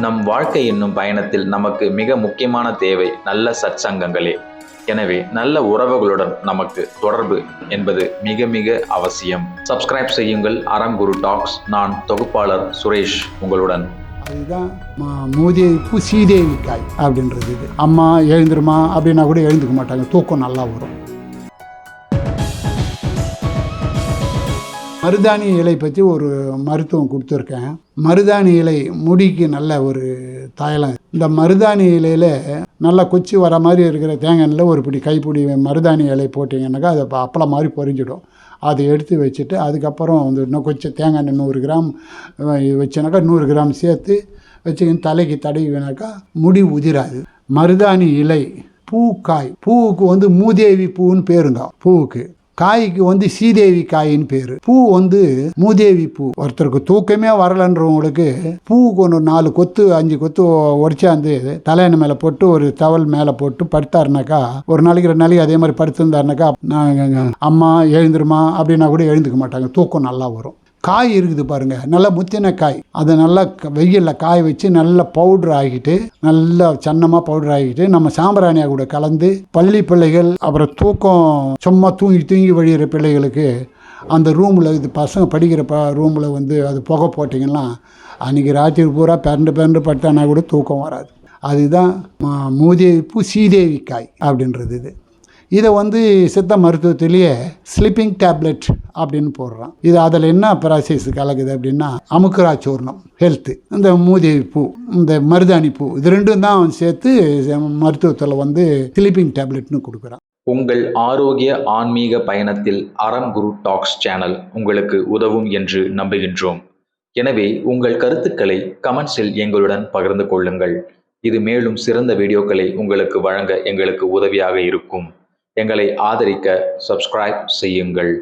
நம் வாழ்க்கை என்னும் பயணத்தில் நமக்கு மிக முக்கியமான தேவை நல்ல சற்சங்கங்களே எனவே நல்ல உறவுகளுடன் நமக்கு தொடர்பு என்பது மிக மிக அவசியம். சப்ஸ்கிரைப் செய்யுங்கள். அறம் குரு டாக்ஸ். நான் தொகுப்பாளர் சுரேஷ் உங்களுடன். அதுதான் ம- சீதேவிக்காய் அப்படின்றது இது. அம்மா எழுந்துருமா அப்படின்னா கூட எழுந்துக்க மாட்டாங்க. தூக்கம் நல்லா வரும். மருதாணி இலை பற்றி ஒரு மருத்துவம் கொடுத்துருக்கேன். மருதாணி இலை முடிக்கு நல்ல ஒரு தைலம் இந்த மருதாணி இலையில் நல்லா கொச்சி வர மாதிரி இருக்கிற தேங்காயில் ஒரு பிடி கைப்பிடி மருதாணி இலை போட்டிங்கன்னாக்கா அதை அப்பளம் மாதிரி பொறிஞ்சிடும் அதை எடுத்து வச்சுட்டு அதுக்கப்புறம் வந்து இன்னும் கொஞ்சம் தேங்காய் எண்ணெய் நூறு கிராம் வச்சுனாக்கா நூறு கிராம் சேர்த்து வச்சுக்கின்னு தலைக்கு தடவினாக்கா முடி உதிராது. மருதாணி இலை பூக்காய் பூவுக்கு வந்து மூதேவி பூன்னு பேருங்க பூவுக்கு. காய்க்கு வந்து சீதேவி காயின்னு பேர். பூ வந்து மூதேவி பூ. ஒருத்தருக்கு தூக்கமே வரலன்றவங்களுக்கு பூவுக்கு ஒன்று நாலு கொத்து அஞ்சு கொத்து உடச்சாந்து தலையணை மேலே போட்டு ஒரு தவல் மேலே போட்டு படுத்தாருனாக்கா ஒரு நாளைக்கு ரெண்டு நாளைக்கு அதே மாதிரி படுத்திருந்தாருனாக்கா நான் அம்மா எழுந்துருமா அப்படின்னா கூட எழுந்துக்க மாட்டாங்க. தூக்கம் நல்லா வரும். காய் இருக்குது பாருங்க நல்லா முத்தின காய் அதை நல்லா க- வெயில்ல காய வச்சு நல்லா பவுடர் ஆகிட்டு நல்லா சன்னமாக பவுடர் ஆகிட்டு நம்ம சாம்பிராணியாக கூட கலந்து பள்ளி பிள்ளைகள் அப்புறம் தூக்கம் சும்மா தூங்கி தூங்கி வழிகிற பிள்ளைகளுக்கு அந்த ரூமில் இது பசங்க படிக்கிற ப ரூமில் வந்து அது புகை போட்டிங்கன்னா அன்றைக்கி ராத்திரி பூரா பிறண்டு பிறண்டு பட்டானா கூட தூக்கம் வராது. அதுதான் மூதேவிப்பு சீதேவி காய் அப்படின்றது இது. இதை வந்து சித்த மருத்துவத்திலேயே ஸ்லீப்பிங் டேப்லெட் அப்படின்னு போடுறான். இது அதில் என்ன பிராசஸ் கலக்குது அப்படின்னா அமுக்குரா சூர்ணம் ஹெல்த்து இந்த மூதேவி பூ இந்த மருதாணி பூ இது ரெண்டும் தான் சேர்த்து மருத்துவத்தில் வந்து ஸ்லீப்பிங் டேப்லெட்னு கொடுக்குறான். உங்கள் ஆரோக்கிய ஆன்மீக பயணத்தில் அறம் குரு டாக்ஸ் சேனல் உங்களுக்கு உதவும் என்று நம்புகின்றோம். எனவே உங்கள் கருத்துக்களை கமெண்ட்ஸில் எங்களுடன் பகிர்ந்து கொள்ளுங்கள். இது மேலும் சிறந்த வீடியோக்களை உங்களுக்கு வழங்க எங்களுக்கு உதவியாக இருக்கும். எங்களை ஆதரிக்க சப்ஸ்கிரைப் செய்யுங்கள்.